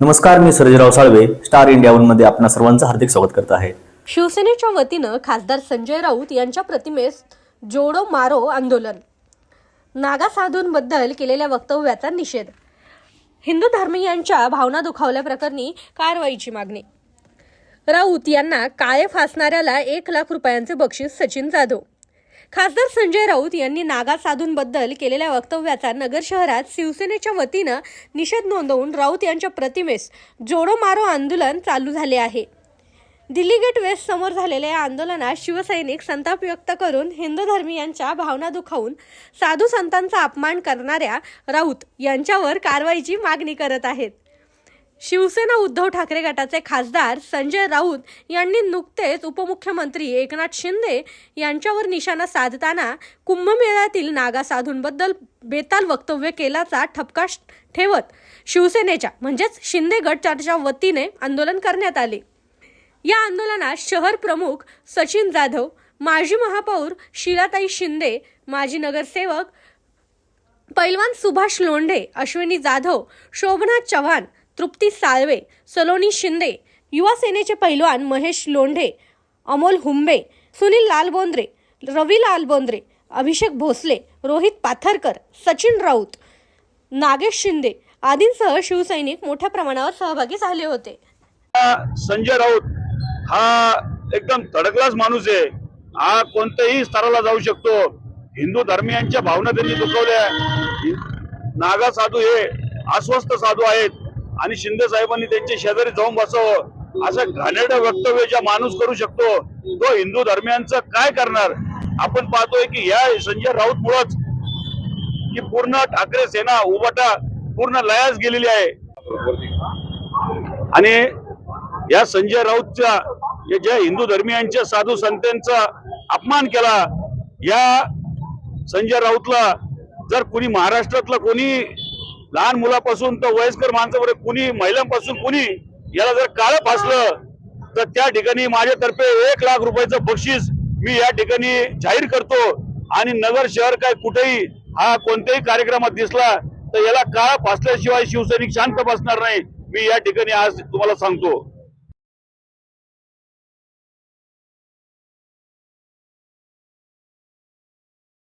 नमस्कार मी Sarjerao Salve star India वनमध्ये आपणा सर्वांचं हार्दिक स्वागत करत आहे. शिवसेनेच्या वतीनं खासदार संजय राऊत यांच्या प्रतिमेस जोडो मारो आंदोलन. नागा साधूंबद्दल केलेल्या वक्तव्याचा निषेध. हिंदू धर्मीयांच्या भावना दुखावल्याप्रकरणी कारवाईची मागणी. राऊत यांना काळे फासणाऱ्याला एक लाख रुपयांचे बक्षीस सचिन जाधव. खासदार संजय राऊत यांनी नागा साधूंबद्दल केलेल्या वक्तव्याचा नगर शहरात शिवसेनेच्या वतीनं निषेध नोंदवून राऊत यांच्या प्रतिमेस जोडो मारो आंदोलन चालू झाले आहे. दिल्ली गेट वेस्ट समोर झालेल्या या आंदोलनात शिवसैनिक संताप व्यक्त करून हिंदू धर्मीयांच्या भावना दुखावून साधू संतांचा अपमान करणाऱ्या राऊत यांच्यावर कारवाईची मागणी करत आहेत. शिवसेना उद्धव ठाकरे गटाचे खासदार संजय राऊत यांनी नुकतेच उपमुख्यमंत्री एकनाथ शिंदे यांच्यावर निशाणा साधताना कुंभमेळ्यातील नागा साधूंबद्दल बेताल वक्तव्य केल्याचा ठपका ठेवत शिवसेनेच्या म्हणजेच शिंदे गटच्या वतीने आंदोलन करण्यात आले. या आंदोलनात शहर प्रमुख सचिन जाधव माजी महापौर शिलाताई शिंदे माजी नगरसेवक पैलवान सुभाष लोंढे अश्विनी जाधव शोभना चव्हाण तृप्ती साळवे सलोनी शिंदे युवा सेनेचे पैलवान महेश लोंढे अमोल हुंबे सुनील लालबोंद्रे रवी लालबोंद्रे अभिषेक भोसले रोहित पाथरकर सचिन राऊत नागेश शिंदे आदींसह शिवसैनिक मोठ्या प्रमाणावर सहभागी झाले होते. संजय राऊत हा एकदम तडकलाच माणूस आहे. हा कोणत्याही स्तराला जाऊ शकतो. हिंदू धर्मियांच्या भावना त्यांनी दुखवल्या. नागा साधू हे अस्वस्थ साधू आहेत. आणि शिंदे साहेबांनी त्यांच्या शेजारी जाऊन बसावं. असं घाणेरडं वक्तव्य ज्या माणूस करू शकतो तो हिंदू धर्मियांचं काय करणार? आपण पाहतोय की या संजय राऊत मुळच की पूर्ण ठाकरे सेना उभटा पूर्ण लयास गेलेली आहे. आणि या संजय राऊतच्या ज्या हिंदू धर्मियांच्या साधू संतांचा अपमान केला या संजय राऊतला जर कुणी महाराष्ट्रातलं कोणी लहान मुलापासून तर वयस्कर माणसापर्यंत कुणी महिलांपासून कुणी याला जर काळ फासलं तर त्या ठिकाणी माझ्यातर्फे एक लाख रुपयाचं बक्षीस मी या ठिकाणी जाहीर करतो. आणि नगर शहर काय कुठेही हा कोणत्याही कार्यक्रमात दिसला तर याला काळ फासल्याशिवाय शिवसैनिक शांत बसणार नाही. मी या ठिकाणी आज तुम्हाला सांगतो.